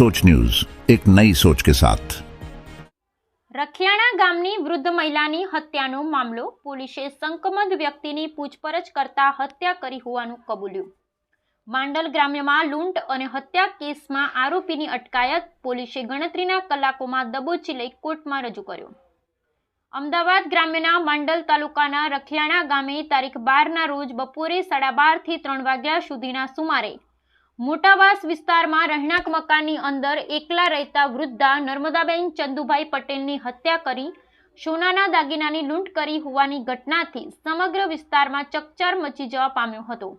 सोच न्यूज एक नई सोच के साथ રખિયાણા ગામની વૃદ્ધ મહિલાની હત્યાનો મામલો પોલીસે શંકમદ વ્યક્તિની પૂછપરછ કરતા હત્યા કરી હોવાનું કબૂલ્યું માંડલ ગ્રામ્યમાં લૂંટ અને હત્યા કેસમાં આરોપીની અટકાયત પોલીસે ગણતરીના કલાકોમાં દબોચી લઈ કોર્ટમાં રજૂ કર્યો અમદાવાદ ગ્રામ્યના માંડલ તાલુકાના રખિયાણા ગામે તારીખ બારના રોજ બપોરે સાડા બારથી ત્રણ વાગ્યા સુધીના સુમારે મોટાવાસ વિસ્તારમાં રહેણાંક મકાનની અંદર એકલા રહેતા વૃદ્ધા નર્મદાબેન ચંદુભાઈ પટેલની હત્યા કરી, સોનાના દાગીનાની લૂંટ કરી હોવાની ઘટનાથી સમગ્ર વિસ્તારમાં ચકચાર મચી જવા પામ્યો હતો.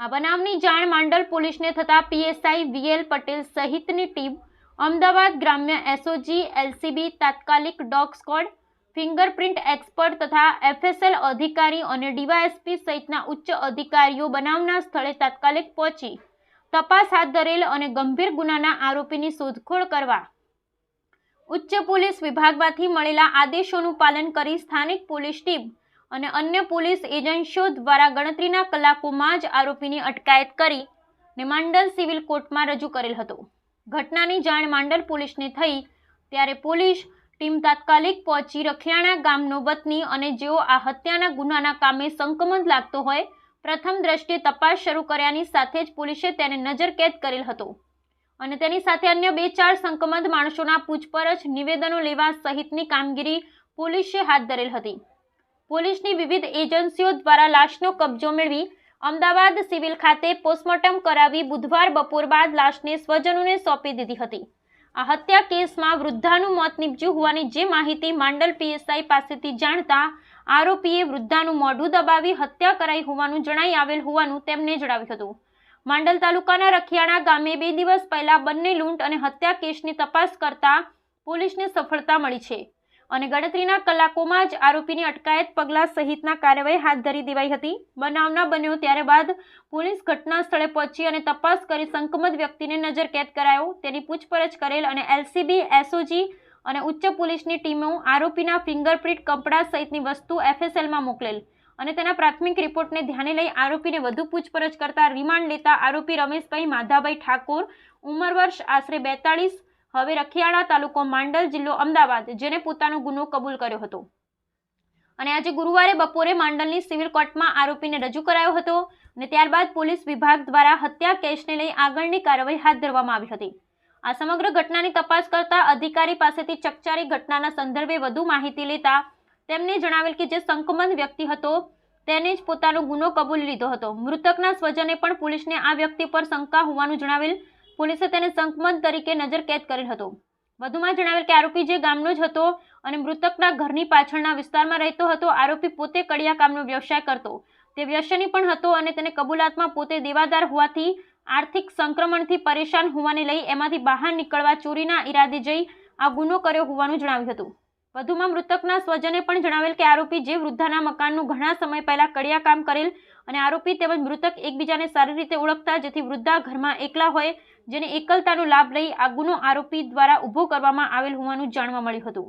આ બનાવની જાણ માંડલ પોલીસને થતા પીએસઆઈ વીએલ પટેલ સહિતની ટીમ, અમદાવાદ ગ્રામ્ય એસઓજી, એલસીબી, તાત્કાલિક ડોગ સ્કોડ, ફિંગરપ્રિન્ટ એક્સપર્ટ તથા એફએસએલ અધિકારી અને ડીવાયએસપી સહિતના ઉચ્ચ અધિકારીઓ બનાવના સ્થળે તાત્કાલિક પહોંચી તપાસ હાથ ધરેલ અને ગંભીર ગુનાના આરોપીની શોધખોળ કરવા ઉચ્ચ પોલીસ વિભાગમાંથી મળેલા આદેશોનું પાલન કરી સ્થાનિક પોલીસ ટીમ અને અન્ય પોલીસ એજન્સીઓ દ્વારા ગણતરીના કલાકોમાં જ આરોપીની અટકાયત કરી ને માંડલ સિવિલ કોર્ટમાં રજૂ કરેલ હતો. ઘટનાની જાણ માંડલ પોલીસને થઈ ત્યારે પોલીસ ટીમ તાત્કાલિક પહોંચી રખિયાણા ગામનો વતની અને જેઓ આ હત્યાના ગુનાના કામે સંકમત લાગતો હોય પ્રથમ દ્રષ્ટિએ તપાસ શરૂ કર્યાની સાથે જ પોલીસે તેને નજરકેદ કરેલ હતો. અને તેની સાથે અન્ય બે ચાર સંકમત માણસોના પૂછપરછ, નિવેદનો લેવા સહિતની કામગીરી પોલીસે હાથ ધરેલ હતી. પોલીસની વિવિધ એજન્સીઓ દ્વારા લાશનો કબજો મેળવી અમદાવાદ સિવિલ ખાતે પોસ્ટમોર્ટમ કરાવી બુધવાર બપોર બાદ લાશને સ્વજનોને સોંપી દીધી હતી. આ હત્યા કેસમાં વૃદ્ધાનું મોત નીપજ્યું હોવાની જે માહિતી માંડલ પીએસઆઈ પાસેથી જાણતા આરોપીએ વૃદ્ધાનું મોઢું દબાવી હત્યા કરાઈ હોવાનું જણાઈ આવેલ હોવાનું તેમને જણાવ્યું હતું. માંડલ તાલુકાના રખિયાણા ગામે બે દિવસ પહેલા બંને લૂંટ અને હત્યા કેસની તપાસ કરતા પોલીસને સફળતા મળી છે અને ગણતરીના કલાકોમાં જ આરોપીની અટકાયત પગલાં સહિતના કાર્યવાહી હાથ ધરી દેવાઈ હતી. બનાવના બન્યો ત્યારે બાદ પોલીસ ઘટના સ્થળે પહોંચી અને તપાસ કરી સંકમત વ્યક્તિને નજરકેદ કરાયો. તેની પૂછપરછ કરેલ અને એલસીબી, એસઓજી અને ઉચ્ચ પોલીસની ટીમો આરોપીના ફિંગરપ્રિન્ટ કપડા સહિતની વસ્તુ એફએસએલમાં મોકલેલ. અને તેના પ્રાથમિક રિપોર્ટને ધ્યાને લઈ આરોપીને વધુ પૂછપરછ કરતા રિમાન્ડ લેતા આરોપી રમેશભાઈ માધાભાઈ ઠાકોર, ઉંમર વર્ષ આશરે બેતાળીસ, હવે રખિયાળા તાલુકો માંડલ જિલ્લો અમદાવાદ, જેને પોતાનો ગુનો કબૂલ કર્યો હતો. અને આજે ગુરુવારે બપોરે માંડલની સિવિલ કોર્ટમાં આરોપીને રજૂ કરાયો હતો અને ત્યારબાદ પોલીસ વિભાગ દ્વારા હત્યા કેસને લઈ આગળની કાર્યવાહી હાથ ધરવામાં આવી હતી. આ સમગ્ર ઘટનાની તપાસ કરતા અધિકારી પાસેથી ચકચારી ઘટનાના સંદર્ભે વધુ માહિતી લેતા તેમને જણાવેલ કે જે સંકમન વ્યક્તિ હતો, તેને જ પોતાનો ગુનો કબૂલી લીધો હતો. મૃતકના સ્વજને પણ પોલીસને આ વ્યક્તિ પર શંકા હોવાનું જણાવેલ. પોલીસે તેને સંકમત તરીકે નજરકેદ કરેલ હતો. વધુમાં જણાવેલ કે આરોપી જે ગામનો જ હતો અને મૃતકના ઘરની પાછળના વિસ્તારમાં રહેતો હતો, આરોપી પોતે કડિયા કામનો વ્યવસાય કરતો. તે વ્યસની પણ હતો અને તેને કબૂલાતમાં પોતે દેવાદાર હોવાથી આર્થિક સંક્રમણથી પરેશાન હોવાને લઈ એમાંથી બહાર નીકળવા ચોરીના ઈરાદે જઈ આ ગુનો કર્યો હોવાનું જણાવ્યું હતું. વધુમાં મૃતકના સ્વજને પણ જણાવેલ કે આરોપી જે વૃદ્ધાના મકાનનું ઘણા સમય પહેલા કડિયા કામ કરેલ અને આરોપી તેમજ મૃતક એકબીજાને સારી રીતે ઓળખતા જેથી વૃદ્ધા ઘરમાં એકલા હોય જેને એકલતાનો લાભ લઈ આ ગુનો આરોપી દ્વારા ઊભો કરવામાં આવેલ હોવાનું જાણવા મળ્યું હતું.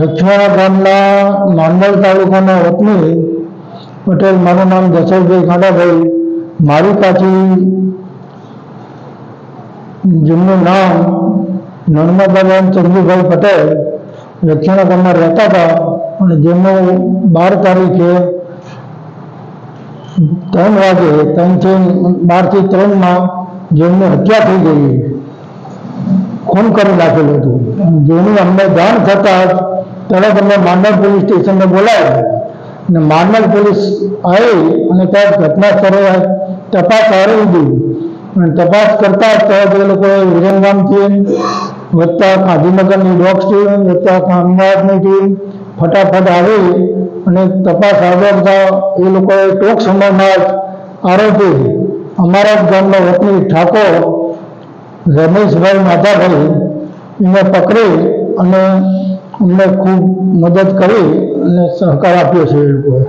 લક્ષ્મણા ગામના માંડલ તાલુકાના વતની પટેલ, મારું નામ દશરથભાઈ ખાડાભાઈ મારી પાછી જેમનું નામ નર્મદાબેન ચંદુભાઈ પટેલ રખિયાણા ગામમાં રહેતા હતા અને જેમનું બાર તારીખે ત્રણ વાગે ત્રણથી બારથી ત્રણમાં જેમની હત્યા થઈ ગઈ, ખૂન કરી નાખેલું હતું. જેની અમને જાણ થતાં તરત અમને માંડલ પોલીસ સ્ટેશનને બોલાવ્યા. અને માંડલ પોલીસ આવી અને ત્યાં ઘટના સ્થળે તપાસ આવી દીધી અને તપાસ કરતા તરત એ લોકોએ વિરમગામથી વત્તા ગાંધીનગરની ડોગ ટીમ વધતા અમદાવાદની ટીમ ફટાફટ આવી અને તપાસ આગળ કરતા એ લોકોએ ટૂંક સમયમાં આરોપી અમારા જ ગામના વતની ઠાકોર રમેશભાઈ માધાભાઈ એને પકડી અને અમને ખૂબ મદદ કરી અને સહકાર આપ્યો છે એ લોકોએ.